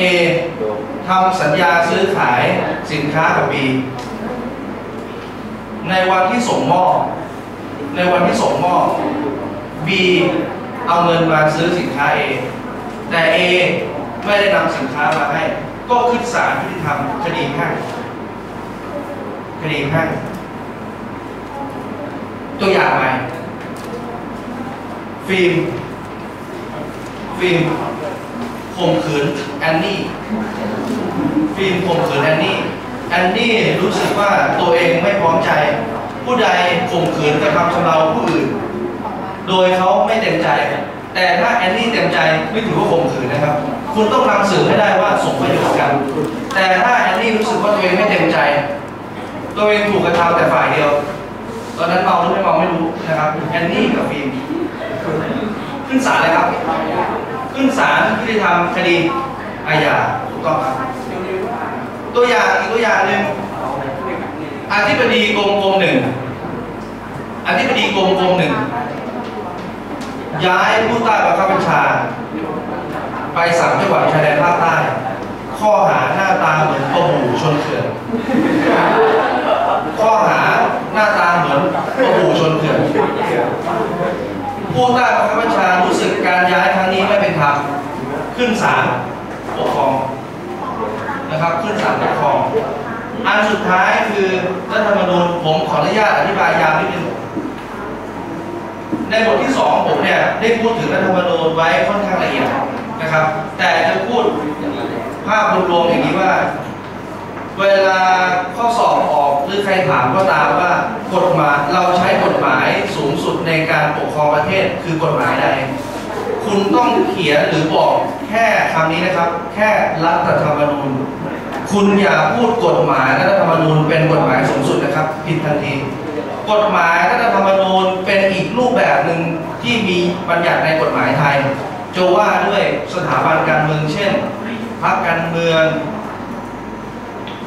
A ทำสัญญาซื้อขายสินค้ากับ B ในวันที่ส่งมอบในวันที่ส่งมอบ B เอาเงินมาซื้อสินค้า A แต่ A ไม่ได้นำสินค้ามาให้ ก็ขึ้นศาลยุติธรรมคดีแพ่งคดีแพ่งตัวอย่างใหม่ฟิล์มฟิล์ม ข่มขืนแอนนี่ฟิล์มข่มขืนแอนนี่แอนนี่รู้สึกว่าตัวเองไม่พร้อมใจ ผู้ใดข่มขืนกระทำชำเราผู้อื่น โดยเขาไม่เต็มใจ แต่ถ้าแอนนี่เต็มใจไม่ถือว่าข่มขืนนะครับ คุณต้องนำสืบให้ได้ว่าสมประโยชน์กัน แต่ถ้าแอนนี่รู้สึกว่าตัวเองไม่เต็มใจ ตัวเองถูกกระทำแต่ฝ่ายเดียวตอนนั้นเมาหรือไม่เมาไม่รู้นะครับแอนนี่กับฟิล์มขึ้นศาลเลยครับ ขึ้นศาลยุติธรรมคดีอาญาถูกต้องครับตัวอย่างอีกตัวอย่างหนึ่งอธิบดีกรมกรมหนึ่งอธิบดีกรมกรมหนึ่งย้ายผู้ใต้บังคับบัญชา ไปสามจังหวัดชายแดนภาคใต้ ข้อหาหน้าตาเหมือนปะหูชนเขื่อนข้อหาหน้าตาเหมือนปะหูชนเขื่อน ผู้ใต้บังคับบัญชารู้สึกการย้ายครั้งนี้ไม่เป็นธรรมขึ้นศาลปกครองนะครับขึ้นศาลปกครอง อันสุดท้ายคือรัฐธรรมนูญผมขออนุญาตอธิบายยาวนิดนึงในบทที่สองผมเนี่ยได้พูดถึงรัฐธรรมนูญไว้ค่อนข้างละเอียดนะครับ แต่จะพูดภาพรวมๆอย่างนี้ว่า เวลาข้อสอบออกหรือใครถามก็ตามว่ากฎหมายเราใช้กฎหมายสูงสุดในการปกครองประเทศคือกฎหมายใด คุณต้องเขียนหรือบอกแค่คำนี้นะครับ แค่รัฐธรรมนูญคุณอย่าพูดกฎหมายรัฐธรรมนูญเป็นกฎหมายสูงสุดนะครับผิดทันที กฎหมายรัฐธรรมนูญเป็นอีกรูปแบบหนึ่งที่มีบัญญัติในกฎหมายไทย จะว่าด้วยสถาบันการเมืองเช่นพรรคการเมือง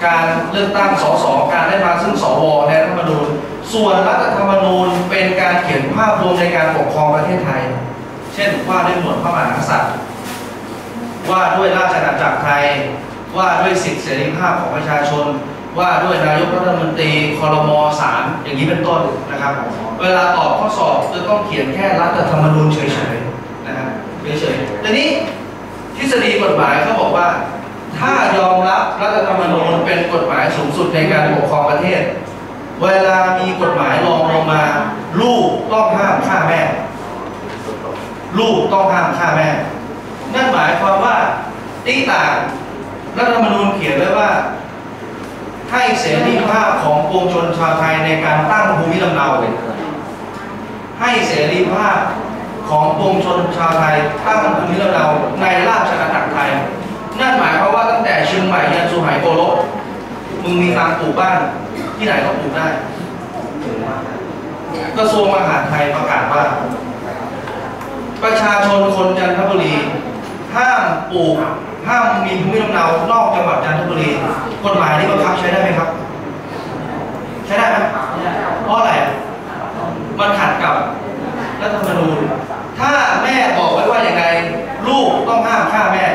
การเลือกตั้งสสการได้มาซึ่งสวในรัฐธรรมนูญ ส่วนรัฐธรรมนูญเป็นการเขียนภาพรวมในการปกครองประเทศไทย เช่นว่าด้วยหมวดพระมหากษัตริย์ ว่าด้วยราชอาณาจักรไทย ว่าด้วยสิทธิเสรีภาพของประชาชน ว่าด้วยนายกรัฐมนตรีคอรมอสามอย่างนี้เป็นต้นนะครับ เวลาตอบข้อสอบจะต้องเขียนแค่รัฐธรรมนูญเฉยๆนะครับเฉยๆแต่นี้ทฤษฎีกฎหมายเขาบอกว่า ถ้ายอมรับรัฐธรรมนูญเป็นกฎหมายสูงสุดในการปกครองประเทศ เวลามีกฎหมายรองลงมา ลูกต้องห้ามฆ่าแม่ ลูกต้องห้ามฆ่าแม่ นั่นหมายความว่าตีต่างรัฐธรรมนูญเขียนไว้ว่า ให้เสรีภาพของปวงชนชาวไทยในการตั้งภูมิลำเนาให้เสรีภาพของปวงชนชาวไทยตั้งภูมิลำเนาในรา มึงมีตังปลูกบ้านที่ไหนก็ปลูกได้ กระทรวงมหาดไทยประกาศว่า ประชาชนคนจันทบุรีห้ามปลูกห้ามมีภูมิลำเนานอกจังหวัดจันทบุรีกฎหมายนี้บังคับใช้ได้ไหมครับ ใช้ได้ไหมเพราะอะไรมันขัดกับรัฐธรรมนูญถ้าแม่บอกไว้ว่าอย่างไรลูกต้องห้ามฆ่าแม่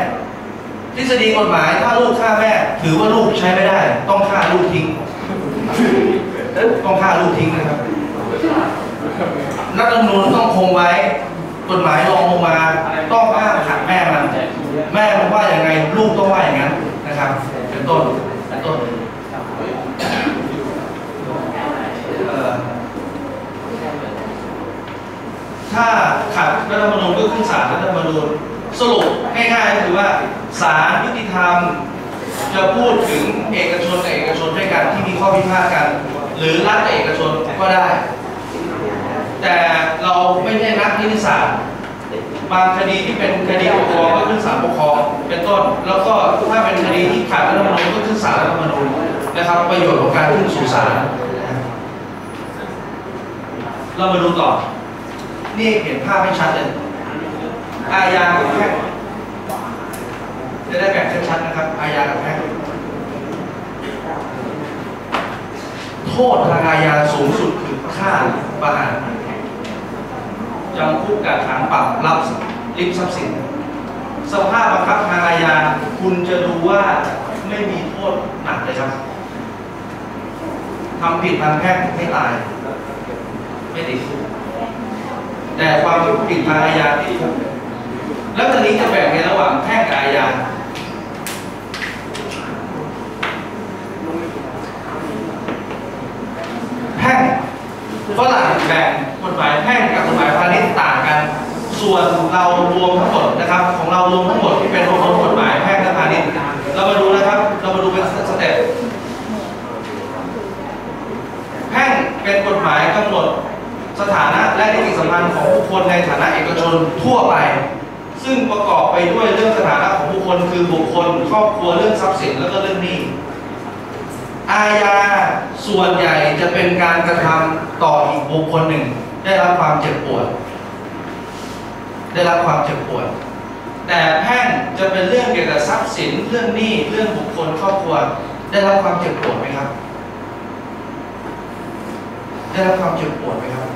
ทฤษฎีกฎหมายถ้าลูกฆ่าแม่ถือว่าลูกใช้ไม่ได้ ต้องฆ่าลูกทิ้งต้องฆ่าลูกทิ้งนะครับรัฐธรรมนูญต้องคงไว้ กฎหมายรองลงมาต้องห้ามขัดแม่มัน แม่มันว่าอย่างไงลูกต้องว่าอย่างนั้นนะครับ เป็นต้นเป็นต้นถ้าขัดรัฐธรรมนูญก็ขึ้นศาลรัฐธรรมนูญสรุปง่ายๆก็คือว่า ศาลยุติธรรม จะพูดถึงเอกชนกับเอกชนด้วยกันที่มีข้อพิพาทกัน หรือรัฐกับเอกชนก็ได้ แต่เราไม่ใช่นักนิติศาสตร์บางคดีที่เป็นคดีปกครองก็ขึ้นศาลปกครองเป็นต้น แล้วก็ถ้าเป็นคดีที่ขาดรัฐธรรมนูญก็ขึ้นศาลรัฐธรรมนูญนะครับประโยชน์ของการขึ้นสู่ศาลเรามาดูต่อ นี่เห็นภาพไม่ชัดเลยอาญากับแพ่ จะได้แบ่งชัดๆนะครับอาญากับแพ่งโทษทางอาญาสูงสุดคือฆ่าประหารจำคุกกักขังปรับรับริบทรัพย์สิน สภาพบังคับทางอาญาคุณคุณจะดูว่าไม่มีโทษหนักเลยครับทำผิดทางแพ่งไม่ตาย ไม่ติดคุกแต่ความผิดทางอาญาติดคุกแล้วตอนนี้จะแบ่งในระหว่างแพ่งกับอาญา แพ่ง ฝรั่งแบ่งกฎหมายแพ่งกับกฎหมายพาณิชย์ต่างกัน ส่วนเรารวมทั้งหมดนะครับ ของเรารวมทั้งหมดที่เป็นองค์กฎหมายแพ่งและพาณิชย์เรามาดูนะครับ เรามาดูเป็นสเต็ปแพ่งเป็นกฎหมายกำหนดสถานะและนิติสัมพันธ์ของบุคคลในฐานะเอกชนทั่วไป ซึ่งประกอบไปด้วยเรื่องสถานะของบุคคลคือบุคคล ครอบครัวเรื่องทรัพย์สินแล้วก็เรื่องหนี้ อาญาส่วนใหญ่จะเป็นการกระทำต่ออีกบุคคลหนึ่ง ได้รับความเจ็บปวด ได้รับความเจ็บปวด แต่แพ่งจะเป็นเรื่องเกี่ยวกับทรัพย์สินเรื่องหนี้เรื่องบุคคลครอบครัว ได้รับความเจ็บปวดไหมครับ ได้รับความเจ็บปวดไหมครับ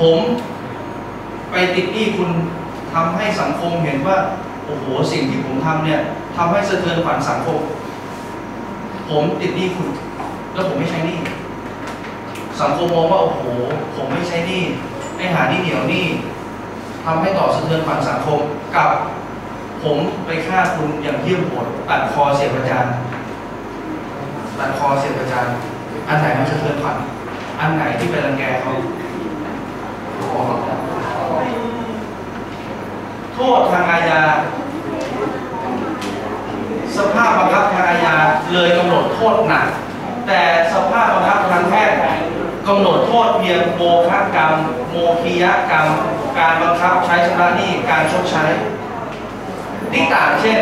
ผมไปติดหนี้คุณทำให้สังคมเห็นว่าโอ้โหสิ่งที่ผมทำเนี่ยทำให้สะเทือนขวัญสังคม ผมติดหนี้คุณ แล้วผมไม่ใช้หนี้ สังคมมองว่าโอ้โห ผมไม่ใช้หนี้ไอ้หาหนี้เหนียวหนี้ทำให้ต่อสะเทือนขวัญสังคมกับผมไปฆ่าคุณอย่างเยี่ยมโหดตัดคอเสียประจานตัดคอเสียประจานอันไหนมันสะเทือนขวัญอันไหนที่ไปรังแกเขาโทษทางอาญา สภาพบังคับทางอาญาเลยกำหนดโทษหนัก แต่สภาพบังคับทางแพ่งกำหนดโทษเพียงโมฆะกรรม โมคียกรรม การบังคับใช้ชำระหนี้การชดใช้ที่ต่างเช่น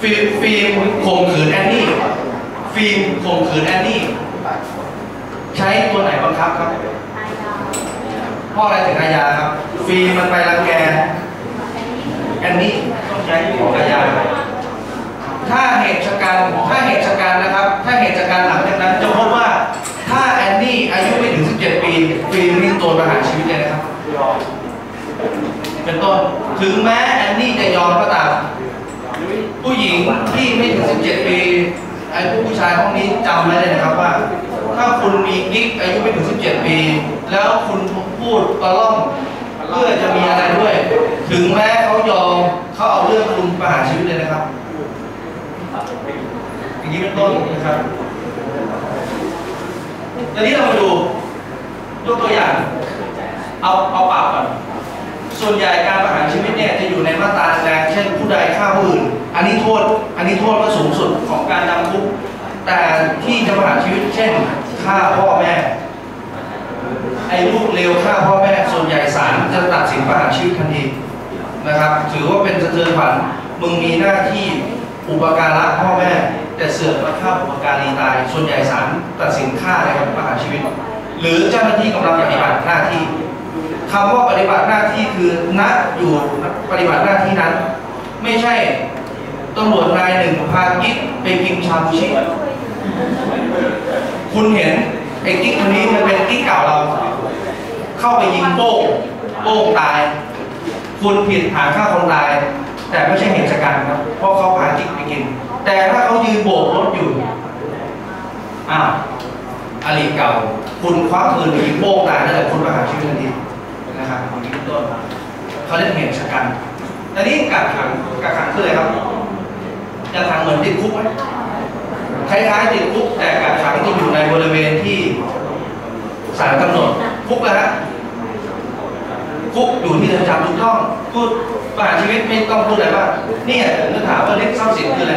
ฟิล์มฟิล์มข่มขืนแอนนี่ฟิล์มข่มขืนแอนนี่ใช้ตัวไหนบังคับครับพราะอะไรถึงอาญาครับ ฟิล์มมันไปรังแก นนี่ต้องใช้ของอาญาถ้าเหตุชะกันถ้าเหตุชะกันนะครับ ถ้าเหตุชะกันหลังจากนั้นจะพบว่าถ้าแอนนี่อายุไม่ถึง 17 ปีฟิล์มนี่โดนประหารชีวิตเลยนะครับ เป็นต้นถึงแม้แอนนี่จะยอมก็ตาม ผู้หญิงที่ไม่ถึง 17 ปีไอ้ผู้ชายห้องนี้จำไว้เลยนะครับว่า ถ้าคุณมีกิ๊กอายุไม่ถึง 17 ปี แล้วคุณพูดตะล่อมเพื่อจะมีอะไรด้วย ถึงแม้เขายอมเขาเอาเรื่องคุณประหารชีวิตเลยนะครับอย่างนี้เป็นต้นนะครับตอนนี้เรามาดูยกตัวอย่าง เอาเอาปากก่อนส่วนใหญ่การประหารชีวิตเนี่ยจะอยู่ในมาตราแรงเช่นผู้ใดฆ่าผู้อื่น อันนี้โทษ อันนี้โทษก็สูงสุดของการจำคุก แต่ที่จะประหารชีวิตเช่นฆ่าพ่อแม่ ไอ้ลูกเลวฆ่าพ่อแม่ ส่วนใหญ่ศาลจะตัดสินประหารชีวิตทันที นะครับ ถือว่าเป็นสะเทือนขวัญมึงมีหน้าที่อุปการะพ่อแม่ แต่เสือกมาฆ่าอุปการีตาย ส่วนใหญ่ศาลตัดสินฆ่าอะไรครับประหารชีวิต หรือเจ้าหน้าที่กำลังปฏิบัติหน้าที่คำว่าปฏิบัติหน้าที่คือณอยู่ปฏิบัติหน้าที่นั้น ไม่ใช่ตำรวจนายหนึ่งพากิ๊กไปพิมพ์ชาบูชิคุณเห็นไอ้กิ๊กคนนี้มันเป็นกิ๊กเก่าเรา เข้าไปยิงโป้งโป้งตาย คุณผิดฐานฆ่าคนตาย แต่ไม่ใช่เหตุการณ์ครับ เพราะเขาพากิ๊กไปกิน แต่ถ้าเขายืนโบกรถอยู่อ้าวอลีเก่า คุณคว้าปืนยิงโป้งตายนั่นแหละคุณประหารชีวิตทันทีนะครับอย่างนี้เป็นต้นเขาเรียกเหตุชะกันแต่นี่กักขังกักขังคืออะไรครับจะขังเหมือนติดคุกไหมคล้ายๆติดคุกแต่กักขังที่อยู่ในบริเวณที่ศาลกำหนดคุกแล้วฮะ คุกอยู่ที่เรือนจำถูกต้องพูดประหารชีวิตไม่ต้องพูดอะไรว่าเนี่ยผมจะถามว่าเล็กทรัพย์สินคืออะไร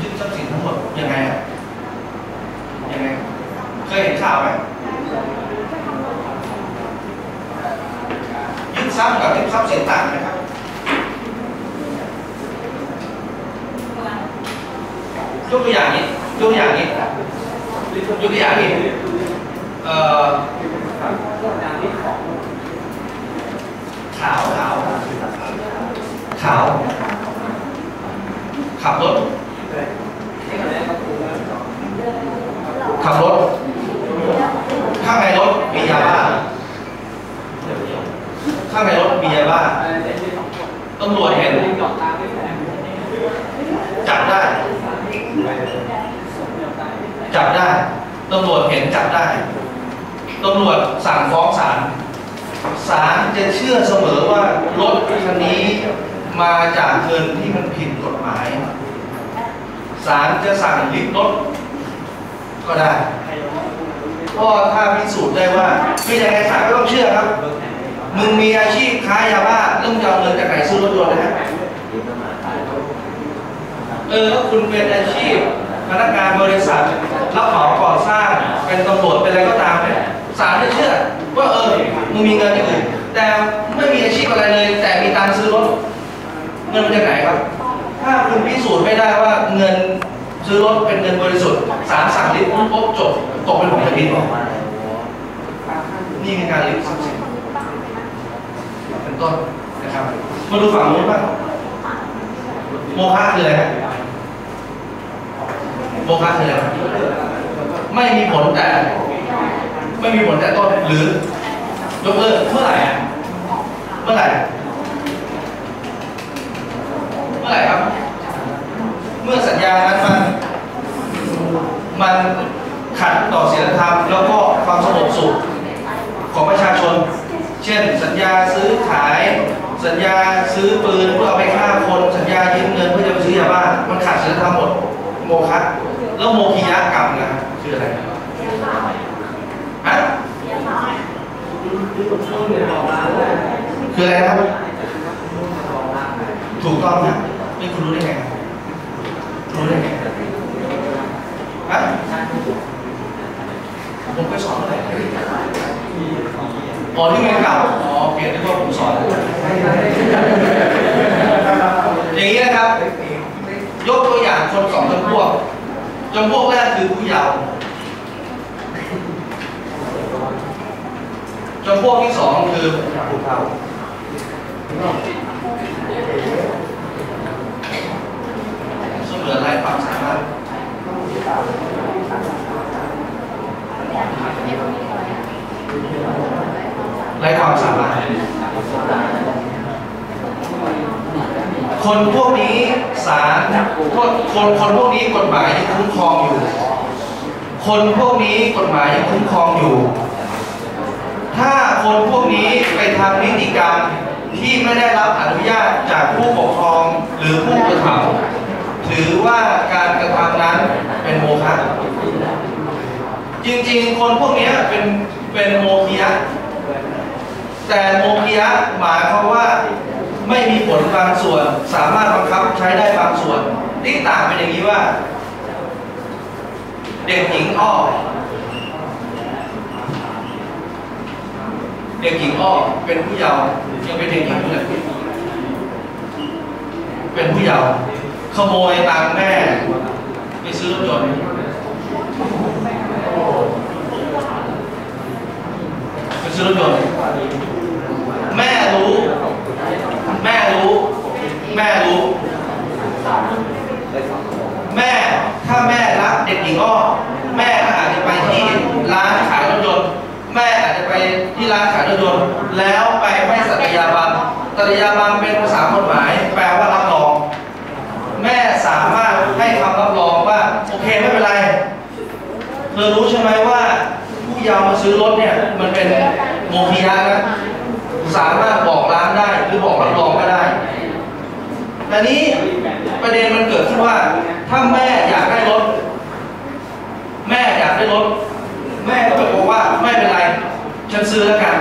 ยึดทรัพย์สินทั้งหมดยังไงอะยังไงเคยเห็นข่าวไหมยึดทรัพย์กับยึดทรัพย์สินต่างไหมครับยกตัวอย่างนี้ยกตัวอย่างนี้ยกตัวอย่างนี้ เออขาวขาวขาวขับรถ ขับรถ ข้างในรถมียาบ้า ข้างในรถมียาบ้าตำรวจเห็นจับได้ จับได้ตำรวจเห็นจับได้ ตำรวจสั่งฟ้องศาลศาลจะเชื่อเสมอว่ารถคันนี้มาจากเงินที่มันผิดกฎหมายศาลจะสั่งยึดรถก็ได้เพราะถ้าพิสูจน์ได้ว่าไม่ยังไงศาลก็ต้องเชื่อครับ มึงมีอาชีพค้ายาบ้าเรื่องจะเอาเงินจากไหนซื้อรถยนต์นะฮะเออแล้วคุณเป็นอาชีพพนักงานบริษัทรับเหมาก่อสร้างเป็นตำรวจเป็นอะไรก็ตามเนี่ย ศาลจะเชื่อว่าเออมึงมีเงินอย่างอื่นแต่ไม่มีอาชีพอะไรเลย แต่มีตังค์ซื้อรถเงินมาจากไหนครับ ถ้าคุณพิสูจน์ไม่ได้ว่าเงินซื้อรถเป็นเงินบริสุทธิ์ศาลสั่งลิฟต์ปุ๊บจบตกเป็นของแผ่นดินนี่คือการลิฟต์ทรัพย์สินเป็นต้นนะครับมาดูฝั่งนู้นบ้างโมฆะคืออะไรโมฆะคืออะไรไม่มีผลแต่ ไม่มีผลแต่ต้นหรือยกเลิกเมื่อไหร่อะเมื่อไหร่เมื่อไหร่ครับ เมื่อสัญญานั้นมันมันขัดต่อศีลธรรมแล้วก็ความสงบสุขของประชาชน เช่น สัญญาซื้อขาย สัญญาซื้อปืนเพื่อเอาไปฆ่าคน สัญญายืมเงินเพื่อจะไปซื้อยาบ้ามันขัดศีลธรรมหมดโมฆะแล้วโมคียะกรรมนะคืออะไรฮะ คืออะไรครับถูกต้องนะนี่คุณรู้ได้ไงรู้ได้ไงฮะผมไปสอนเมื่อไรอ๋อที่เรียนเก่าอ๋อเปลี่ยนที่ว่าผมสอนอย่างนี้นะครับ ยกตัวอย่างคนสองจำพวกจำพวกแรกคือผู้เยาว์ จำพวกที่สองคือผู้เฒ่าเสมือนไร้ความสามารถไร้ความสามารถ คนพวกนี้ศาลคนคนคนพวกนี้กฎหมายยังคุ้มครองอยู่ คนพวกนี้กฎหมายยังคุ้มครองอยู่ ถ้าคนพวกนี้ไปทำนิติกรรมที่ไม่ได้รับอนุญาตจากผู้ปกครองหรือผู้กระทำถือว่าการกระทำนั้นเป็นโมฆะจริงๆ คนพวกนี้เป็นเป็นโมคียะแต่โมคียะหมายความว่าไม่มีผลบางส่วน สามารถบังคับใช้ได้บางส่วนที่ต่างเป็นอย่างนี้ว่า เด็กหญิงอ้อ เด็กหญิงอ้อเป็นผู้เยาว์ยังเป็นเด็กหญิงอยู่เลยเป็นผู้เยาว์ขโมยตังค์แม่ไปซื้อรถยนต์ไปซื้อรถยนต์แม่รู้ แม่รู้ แม่รู้ แม่ถ้าแม่รักเด็กหญิงอ้อแม่ก็อาจจะไปที่ร้านขายรถยนต์แม่อาจจะไปที่ร้านขาย แล้วไปให้สัตยาบันสัตยาบันเป็นภาษากฎหมาย แปลว่ารับรอง แม่สามารถให้คำรับรองว่า โอเคไม่เป็นไร เธอรู้ใช่ไหมว่า ผู้เยาว์มาซื้อรถเนี่ย มันเป็นโมฆะนะสามารถบอกร้านได้หรือบอกรับรองก็ได้แต่นี้ประเด็นมันเกิดขึ้นว่า ถ้าแม่อยากได้รถ แม่อยากได้รถ แม่ก็บอกว่าไม่เป็นไร ฉันซื้อแล้วกัน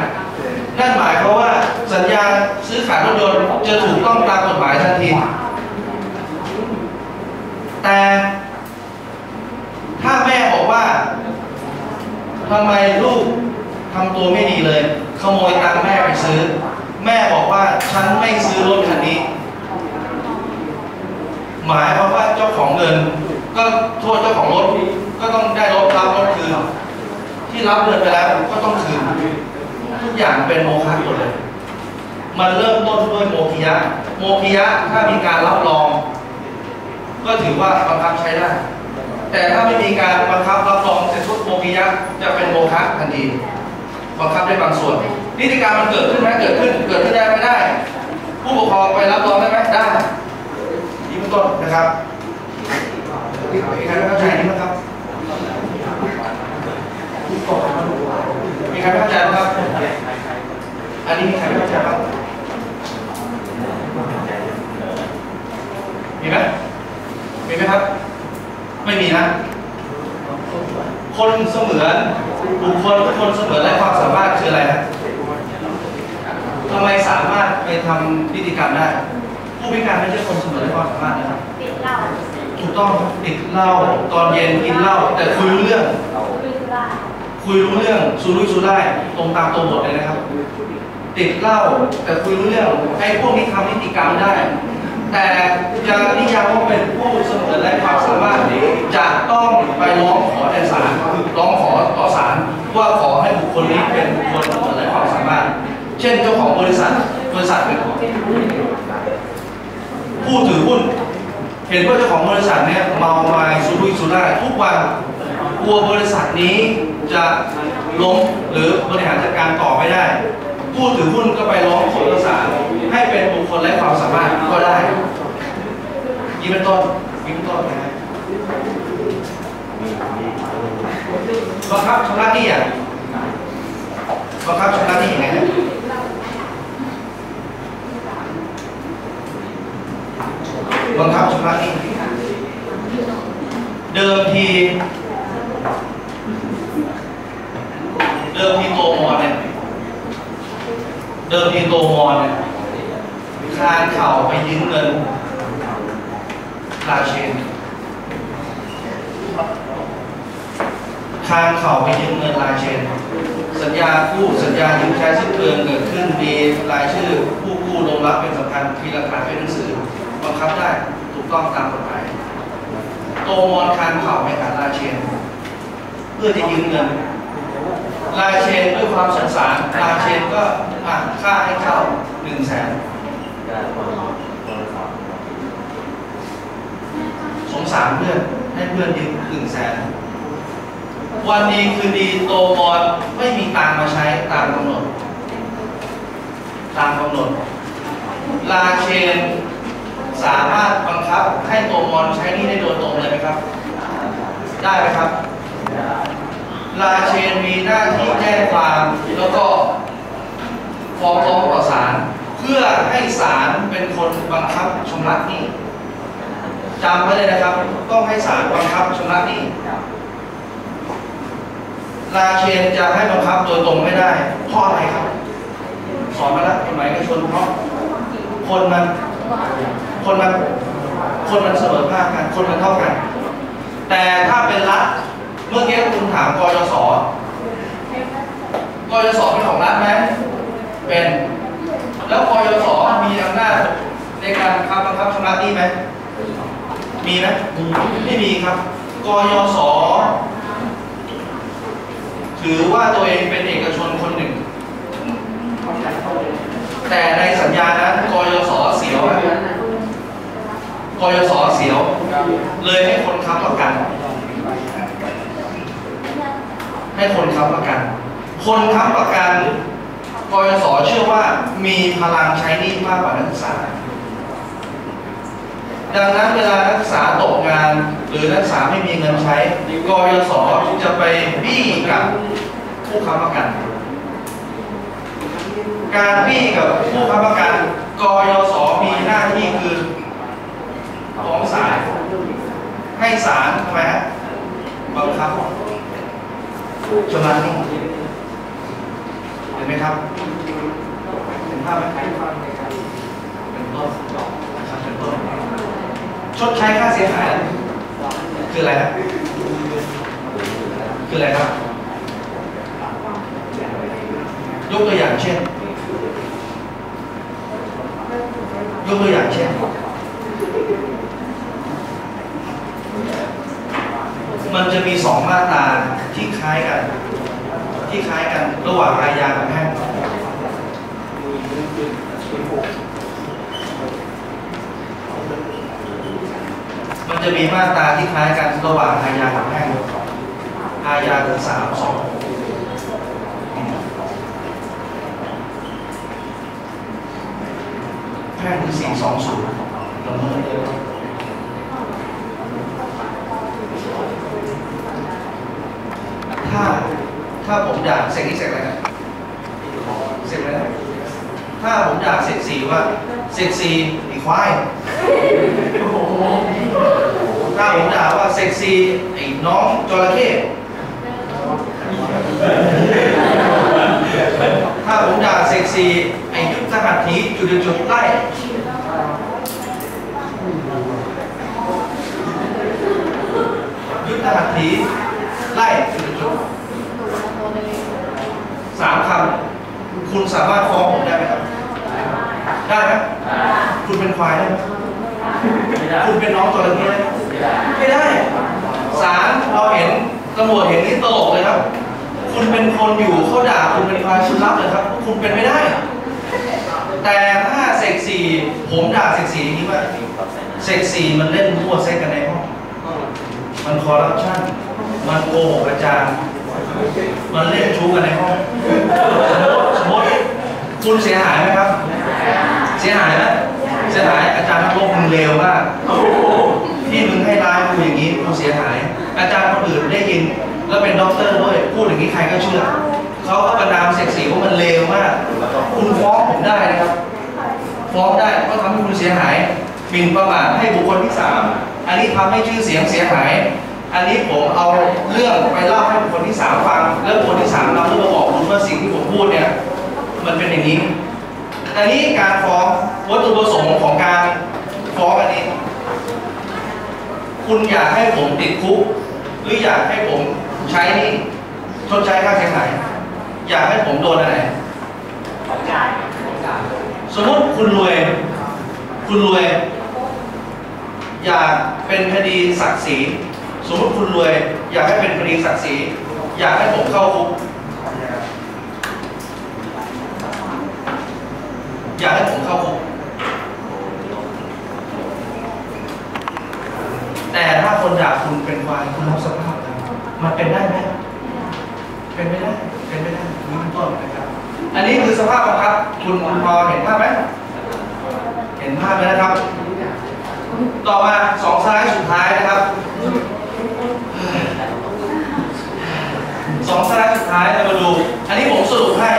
นั่นหมายความว่าสัญญาซื้อขายรถยนต์จะถูกต้องตามกฎหมายทันที แต่ถ้าแม่บอกว่าทำไมลูกทำตัวไม่ดีเลย ขโมยตังแม่ไปซื้อ แม่บอกว่าฉันไม่ซื้อรถคันนี้ หมายความว่าเจ้าของเงิน ก็โทษเจ้าของรถก็ต้องได้รถรับรถคืนที่รับเงินไปแล้วก็ต้องคืน ทุกอย่างเป็นโมฆะหมดเลย มันเริ่มต้นด้วยโมคิยะ โมคิยะถ้ามีการรับรอง ก็ถือว่าบังคับใช้ได้ แต่ถ้าไม่มีการบังคับรับรองเสร็จทุกโมคิยะจะเป็นโมฆะทันทีบังคับได้บางส่วนนิติการมันเกิดขึ้นไหมเกิดขึ้น เกิดขึ้นได้ไม่ได้พผู้ปกครองไปรับรองได้ไหมได้นี่เป็นต้นนะครับมีใครไม่เข้าใจนี่ไหมครับ มีใครไม่เข้าใจไหมครับ อันนี้มีใครไม่เข้าใจบ้างมีไหมมีไหมครับ ไม่มีนะ คนเสมือนบุคคลทุกคนเสมือนและความสามารถคืออะไรนะทำไมสามารถไปทำพิธีกรรมได้ ผู้พิการไม่ใช่คนเสมือนและความสามารถนะครับติดเหล้าถูกต้องครับติดเหล้าตอนเย็นกินเหล้าแต่คุยรู้เรื่องคุยธุระ คุยรู้เรื่องสุรุ่ยสุร่ายตรงตามตัวบทเลยนะครับ ติดเหล้าแต่คุยรู้เรื่องไอ้พวกนี้ทำนิติกรรมได้ แต่จะนิยามว่าเป็นผู้เสมอและความสามารถจะต้องไปร้องขอในศาลร้องขอต่อศาลว่าขอให้บุคคลนี้เป็นบุคคลเสมอและความสามารถ เช่นเจ้าของบริษัทบริษัทเป็นผู้ถือหุ้น เห็นว่าเจ้าของบริษัทเนี่ยเมาไม้สุรุ่ยสุร่ายทุกวัน กลัวบริษัทนี้จะล้มหรือบริหารจัดการต่อไม่ได้ ผู้ถือหุ้นก็ไปร้องขอต่อศาลให้เป็นบุคคลไร้ความสามารถก็ได้ยี่เป็นต้นยี่เป็นต้นนะบังคับชำระหนี้อะบังคับชำระหนี้ยังไงบังคับชำระหนี้เดิมที เดิมทีโตมอนเนี่ยเดิมทีโตมอนเนี่ยคานเข่าไปยืมเงินลาเชนคานเข่าไปยืมเงินลาเชน สัญญากู้สัญญายืมใช้สิ้นเปลืองเกิดขึ้นมีรายชื่อผู้กู้ลงรับเป็นสำคัญมีหลักฐานเป็นหนังสือบังคับได้ถูกต้องตามกฎหมายโตมอนคานเข่าไปหาลาเชน เพื่อจะยืมเงิน ลาเชนด้วยความสงสารลาเชนก็อะค่าให้เข้าหนึ่งแสนสงสารเพื่อนให้เพื่อนยืมหนึ่งแสนวันดีคืนดีโตมอนไม่มีตังค์มาใช้ตามกำหนด ตามกำหนด ลาเชนสามารถบังคับให้โตมอนใช้หนี่ได้โดยตรงเลยไหมครับ ได้ไหมครับ ลาเชนมีหน้าที่แจ้งความแล้วก็ฟ้องร้องต่อศาลเพื่อให้ศาลเป็นคนบังคับชำระหนี้จำไว้เลยนะครับ ต้องให้ศาลบังคับชำระหนี้ลาเชนจะให้บังคับโดยตรงไม่ได้เพราะอะไรครับ สอนมาแล้วกฎหมายเอกชนเพราะคนมันคนมันคนมันเสมอภาคกัน คนมันเท่ากัน แต่ถ้าเป็นรัฐ เมื่อกี้คุณถามกยศกยศเป็นของรัฐไหมเป็น แล้วกยศมีอำนาจในการคับบังคับชำระหนี้ไหมมีไหมไม่มีครับกยศถือว่าตัวเองเป็นเอกชนคนหนึ่ง แต่ในสัญญานั้นกยศเสียวกยศเสียว เลยให้คนค้ำประกัน ให้คนค้ำประกัน คนค้ำประกันกยศเชื่อว่ามีพลังใช้หนี้มากกว่านักศึกษา ดังนั้นเวลานักศึกษาตกงาน หรือนักศึกษาไม่มีเงินใช้กยศจะไปบี้กับผู้ค้ำประกัน การบี้กับผู้ค้ำประกันกยศมีหน้าที่คือฟ้องศาลให้ศาลทำไมฮะบังคับ ชำระหนี้เห็นไหมครับเห็นภาพไหมเป็นต้นนะครับเป็นต้นชดใช้ค่าเสียหาย คืออะไรครับคืออะไรครับยกตัวอย่างเช่น ยกตัวอย่างเช่น มันจะมีสองมาตราที่คล้ายกัน ที่คล้ายกันระหว่างอาญากับแพ่งมันจะมีมาตราที่คล้ายกันระหว่างอาญากับแพ่งอาญาคือสามสองแพ่งคือ420ละเมิด ถ้าถ้าผมอยาเสกนี่เสกอะไรนะเสกอะไรนะถ้าผมอยาเสกสีว่าเสกสีไอ้ควายถ้าผมด่าว่าเซ็กซี่ไอ้น้องจระเข้ถ้าผมด่าเซ็กซี่ไอ้ยุทธหัตถีจุดจุดๆไล่ยุทธหัตถีไล่จุดจุดๆสามคำ คุณสามารถฟ้องผมได้ไหมครับ ได้ไหมคุณเป็นควายได้ไหมคุณเป็นน้องจระเข้ได้ไหมไม่ได้ศาลเราเห็นตำรวจเห็นนี่ตลกเลยครับ คุณเป็นคนอยู่เขาด่าคุณเป็นควายคุณรับเลยครับ คุณเป็นไม่ได้ แต่ถ้าเซ็กซี่ผมด่าเซ็กซี่อย่างนี้ว่าเซ็กซี่มันเล่นมั่วเซ็กกันในห้องมันคอร์รัปชันมันโกหกอาจารย์ มันเล่นชู้กันในห้องสมมติ คุณเสียหายไหมครับ เสียหายไหมเสียหายอาจารย์นักลกมึงเลวมากที่มึงให้ร้ายกูอย่างนี้กูเสียหาย อาจารย์คนอื่นได้ยิน แล้วเป็นด็อกเตอร์ด้วยพูดอย่างนี้ใครก็เชื่อเขาก็ประนามเสกสีว่ามันเลวมาก คุณฟ้องผมได้นะครับ ฟ้องได้เพราะทำให้คุณเสียหายหมิ่นประมาทให้บุคคลที่สามอันนี้ทำให้ชื่อเสียงเสียหาย อันนี้ผมเอาเรื่องไปเล่าให้บุคคลที่สามฟัง แล้วบุคคลที่สามนำเรื่องมาบอกคุณว่าสิ่งที่ผมพูดเนี่ย มันเป็นอย่างนี้อันนี้การฟ้องวัตถุประสงค์ของการฟ้องอันนี้ คุณอยากให้ผมติดคุก หรืออยากให้ผมใช้หนี่ชดใช้ค่าเสียหายอยากให้ผมโดนอะไรสมมติคุณรวย คุณรวย อยากเป็นคดีศักดิ์ศรีสมมติคุณรวย อยากให้เป็นคดีศักดิ์ศรีอยากให้ผมเข้าคุก อยากให้ผมเข้าคุกแต่ถ้าคนด่าคุณเป็นวายคุณรับสภาพครับมันเป็นได้ไหมเป็นไม่ได้ เป็นไม่ได้นี่เป็นต้นนะครับ อันนี้คือสภาพบังคับ คุณพอเห็นภาพไหมเห็นภาพไหมนะครับ ต่อมาสองสไลด์สุดท้ายนะครับสองสไลด์สุดท้ายเรามาดู อันนี้ผมสรุปให้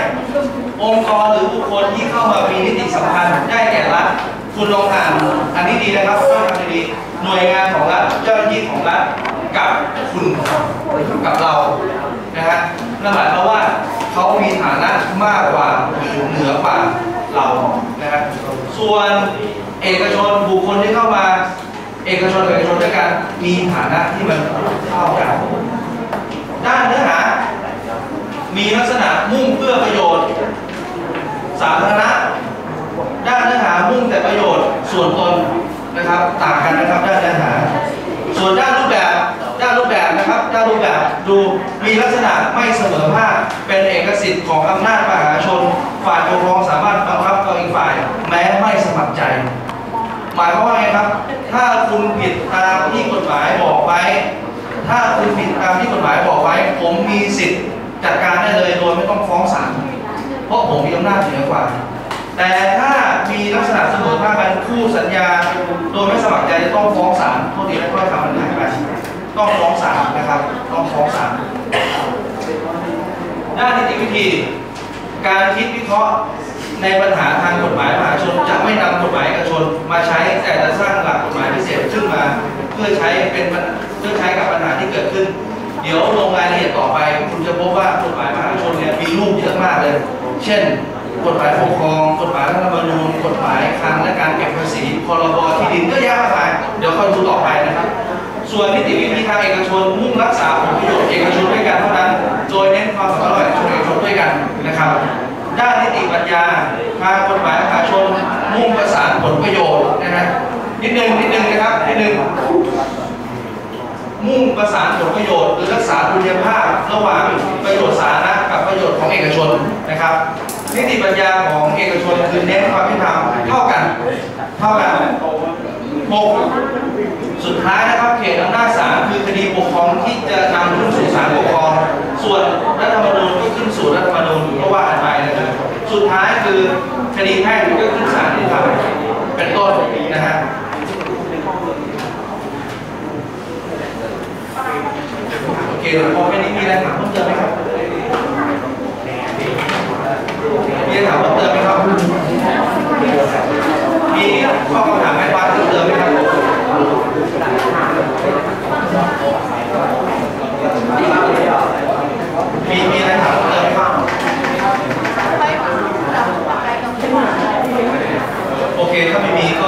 องค์กรหรือบุคคลที่เข้ามามีนิติสัมพันธ์ได้แก่รัฐคุณลองอ่านอันนี้ดีนะครับต้องทำดีหน่วยงานของรัฐเจ้าหน้าที่ของรัฐกับคุณกับเรานะฮะนั่นหมายความว่าเขามีฐานะมากกว่าหรือเหนือกว่าเรานะฮะส่วนเอกชนบุคคลที่เข้ามา เอกชนกับเอกชนด้วยกันมีฐานะที่มันเท่ากันด้านเนื้อหามีลักษณะมุ่งเพื่อประโยชน์ สาธารณะ ด้านเนื้อหามุ่งแต่ประโยชน์ส่วนตนนะครับต่างกันนะครับด้านเนื้อหา ส่วนด้านรูปแบบด้านรูปแบบนะครับด้านรูปแบบดูมีลักษณะไม่เสมอภาคเป็นเอกสิทธิ์ของอำนาจมหาชน ฝ่ายปกครองสามารถบังคับต่ออีกฝ่าย แม้ไม่สมัครใจ หมายความว่าไงครับ ถ้าคุณผิดตามที่กฎหมายบอกไว้ ถ้าคุณผิดตามที่กฎหมายบอกไว้ ผมมีสิทธิ์จัดการได้เลยโดยไม่ต้องฟ้องศาล เพราะผมมีอำนาจเหนือกว่า แต่ถ้ามีลักษณะเสมอภาคกันคู่สัญญา โดยไม่สมัครใจจะต้องฟ้องศาลโทษทีไม่ค่อยทำมันหายไปต้องฟ้องศาลนะครับ ต้องฟ้องศาลด้านนิติวิธี การคิดวิเคราะห์ในปัญหาทางกฎหมายมหาชนจะไม่นำกฎหมายเอกชน มาใช้แต่จะสร้างหลักกฎหมายพิเศษขึ้นมา เพื่อใช้เป็นเพื่อใช้กับปัญหาที่เกิดขึ้น เดี๋ยวลงรายละเอียดต่อไป คุณจะพบว่ากฎหมายมหาชนเนี่ย เช่น กฎหมายปกครองกฎหมายรัฐธรรมนูญกฎหมายคลังและการเก็บภาษีพรบที่ดินก็ยากมากมายเดี๋ยวค่อยดูต่อไปนะครับ ส่วนนิติวิธีทางเอกชนมุ่งรักษาผลประโยชน์เอกชนด้วยกันเท่านั้น โดยเน้นความสัมพันธ์ระหว่างเอกชนเอกชนด้วยกันนะครับด้านนิติปัญญาทางกฎหมายมหาชนมุ่งประสานผลประโยชน์นะฮะนิดนึงนิดนึงนะครับนิดนึง มุ่งประสานผลประโยชน์หรือรักษาดุลยภาพ ระหว่างประโยชน์สาธารณะกับประโยชน์ของเอกชนนะครับนิติปัญญาของเอกชนคือเน้นความยุติธรรมเท่ากัน เท่ากันหกสุดท้ายนะครับเขตอำนาจศาลคือคดีปกครองที่จะนำขึ้นสู่ศาลปกครอง ส่วนรัฐธรรมนูญก็ขึ้นสู่รัฐธรรมนูญก็ว่ากันไปนะครับสุดท้ายคือคดีแพ่งก็ขึ้นศาลยุติธรรมเป็นต้นนะฮะ หลังพอแค่นี้มีอะไรถามเพิ่มเติมไหมครับมีอะไรถามเพิ่มเติมไหมครับ มีข้อคำถามไหมว่าเพิ่มเติมไหมครับมีมีอะไรถามเพิ่มเติมไหมครับโอเคถ้าไม่มีก็